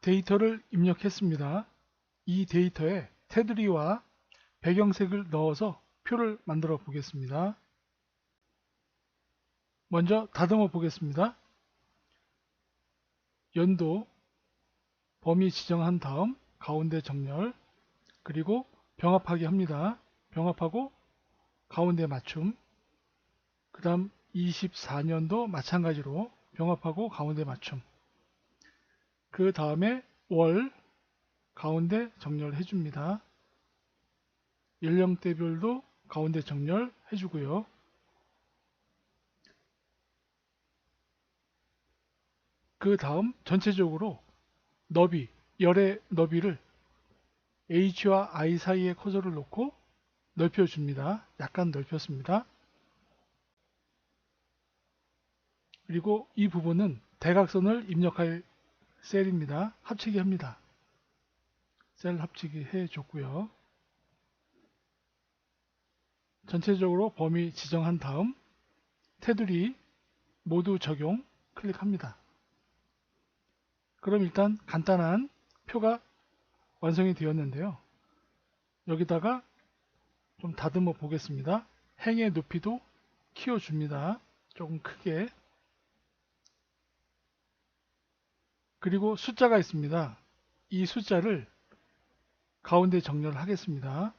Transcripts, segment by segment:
데이터를 입력했습니다. 이 데이터에 테두리와 배경색을 넣어서 표를 만들어 보겠습니다. 먼저 다듬어 보겠습니다. 연도 범위 지정한 다음 가운데 정렬 그리고 병합하기 합니다. 병합하고 가운데 맞춤 그 다음 24년도 마찬가지로 병합하고 가운데 맞춤 그 다음에 월 가운데 정렬 해 줍니다. 연령대별도 가운데 정렬 해 주고요. 그 다음 전체적으로 너비, 열의 너비를 H와 I 사이에 커서를 놓고 넓혀줍니다. 약간 넓혔습니다. 그리고 이 부분은 대각선을 입력할 셀입니다. 합치기 합니다. 셀 합치기 해줬고요. 전체적으로 범위 지정한 다음 테두리 모두 적용 클릭합니다. 그럼 일단 간단한 표가 완성이 되었는데요. 여기다가 좀 다듬어 보겠습니다. 행의 높이도 키워줍니다. 조금 크게 그리고 숫자가 있습니다. 이 숫자를 가운데 정렬하겠습니다.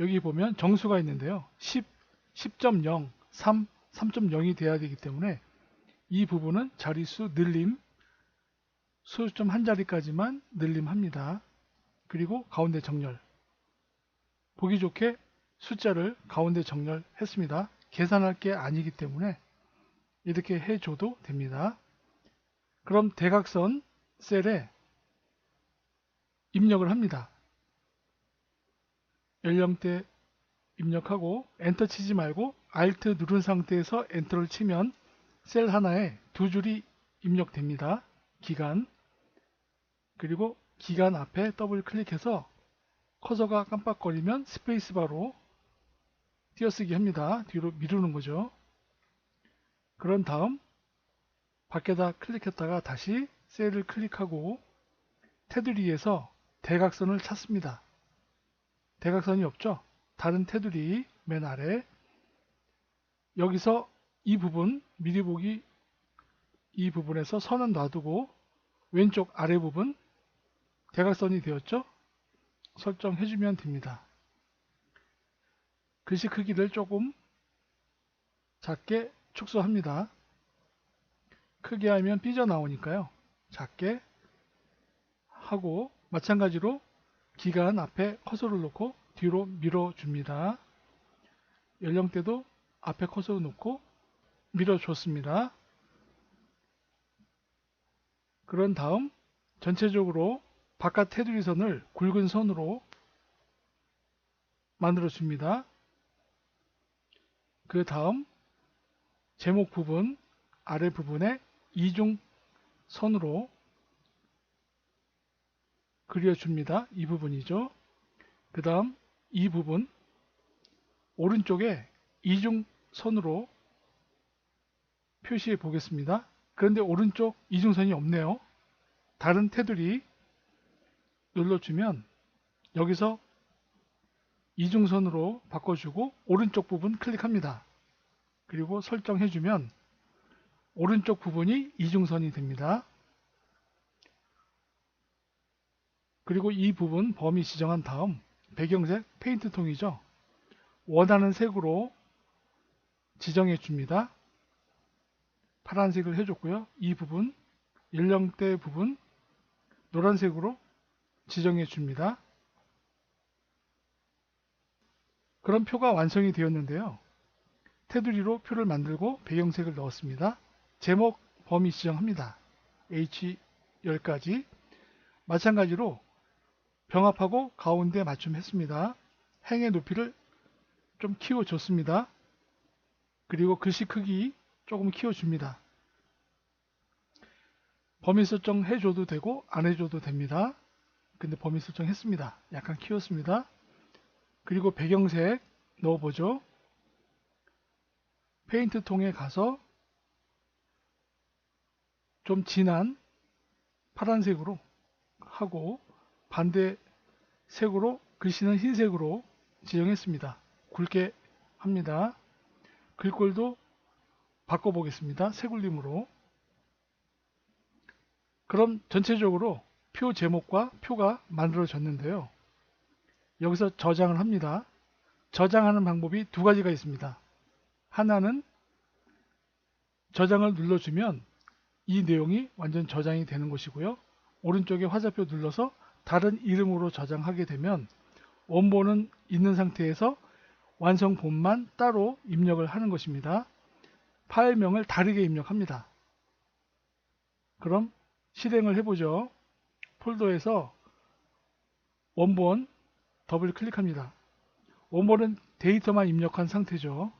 여기 보면 정수가 있는데요. 10, 10.0, 3, 3.0이 돼야 되기 때문에 이 부분은 자릿수 늘림, 수점 한 자리까지만 늘림합니다. 그리고 가운데 정렬. 보기 좋게 숫자를 가운데 정렬했습니다. 계산할 게 아니기 때문에 이렇게 해줘도 됩니다. 그럼 대각선 셀에 입력을 합니다. 연령대 입력하고 엔터 치지 말고 Alt 누른 상태에서 엔터를 치면 셀 하나에 두 줄이 입력됩니다. 기간 그리고 기간 앞에 더블 클릭해서 커서가 깜빡거리면 스페이스바로 띄어쓰기 합니다. 뒤로 미루는 거죠. 그런 다음 밖에다 클릭했다가 다시 셀을 클릭하고 테두리에서 대각선을 찾습니다. 대각선이 없죠? 다른 테두리 맨 아래 여기서 이 부분 미리 보기 이 부분에서 선은 놔두고 왼쪽 아래 부분 대각선이 되었죠? 설정해주면 됩니다. 글씨 크기를 조금 작게 축소합니다. 크게 하면 삐져나오니까요. 작게 하고 마찬가지로 기간 앞에 커서를 놓고 뒤로 밀어줍니다. 연령대도 앞에 커서를 놓고 밀어줬습니다. 그런 다음 전체적으로 바깥 테두리 선을 굵은 선으로 만들어 줍니다. 그 다음 제목 부분 아래 부분에 이중 선으로 그려줍니다. 이 부분이죠. 그 다음 이 부분 오른쪽에 이중 선으로 표시해 보겠습니다. 그런데 오른쪽 이중선이 없네요. 다른 테두리 눌러주면 여기서 이중선으로 바꿔주고 오른쪽 부분 클릭합니다. 그리고 설정해주면 오른쪽 부분이 이중선이 됩니다. 그리고 이 부분 범위 지정한 다음 배경색 페인트 통이죠. 원하는 색으로 지정해 줍니다. 파란색을 해줬고요. 이 부분 연령대 부분 노란색으로 지정해 줍니다. 그럼 표가 완성이 되었는데요. 테두리로 표를 만들고 배경색을 넣었습니다. 제목 범위 지정합니다. H10까지 마찬가지로 병합하고 가운데 맞춤했습니다. 행의 높이를 좀 키워줬습니다. 그리고 글씨 크기 조금 키워줍니다. 범위 설정 해줘도 되고 안 해줘도 됩니다. 근데 범위 설정 했습니다. 약간 키웠습니다. 그리고 배경색 넣어보죠. 페인트 통에 가서 좀 진한 파란색으로 하고 반대 색으로 글씨는 흰색으로 지정했습니다. 굵게 합니다. 글꼴도 바꿔보겠습니다. 새굴림으로. 그럼 전체적으로 표 제목과 표가 만들어졌는데요. 여기서 저장을 합니다. 저장하는 방법이 두 가지가 있습니다. 하나는 저장을 눌러주면 이 내용이 완전 저장이 되는 것이고요. 오른쪽에 화살표 눌러서 다른 이름으로 저장하게 되면 원본은 있는 상태에서 완성본만 따로 입력을 하는 것입니다. 파일명을 다르게 입력합니다. 그럼 실행을 해보죠. 폴더에서 원본 더블 클릭합니다. 원본은 데이터만 입력한 상태죠.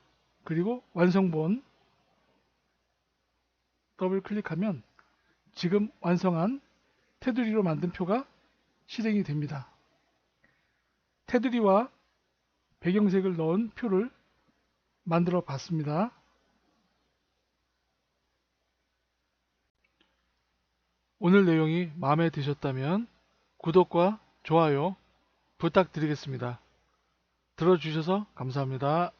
그리고 완성본 더블 클릭하면 지금 완성한 테두리로 만든 표가 실행이 됩니다. 테두리와 배경색을 넣은 표를 만들어 봤습니다. 오늘 내용이 마음에 드셨다면 구독과 좋아요 부탁드리겠습니다. 들어주셔서 감사합니다.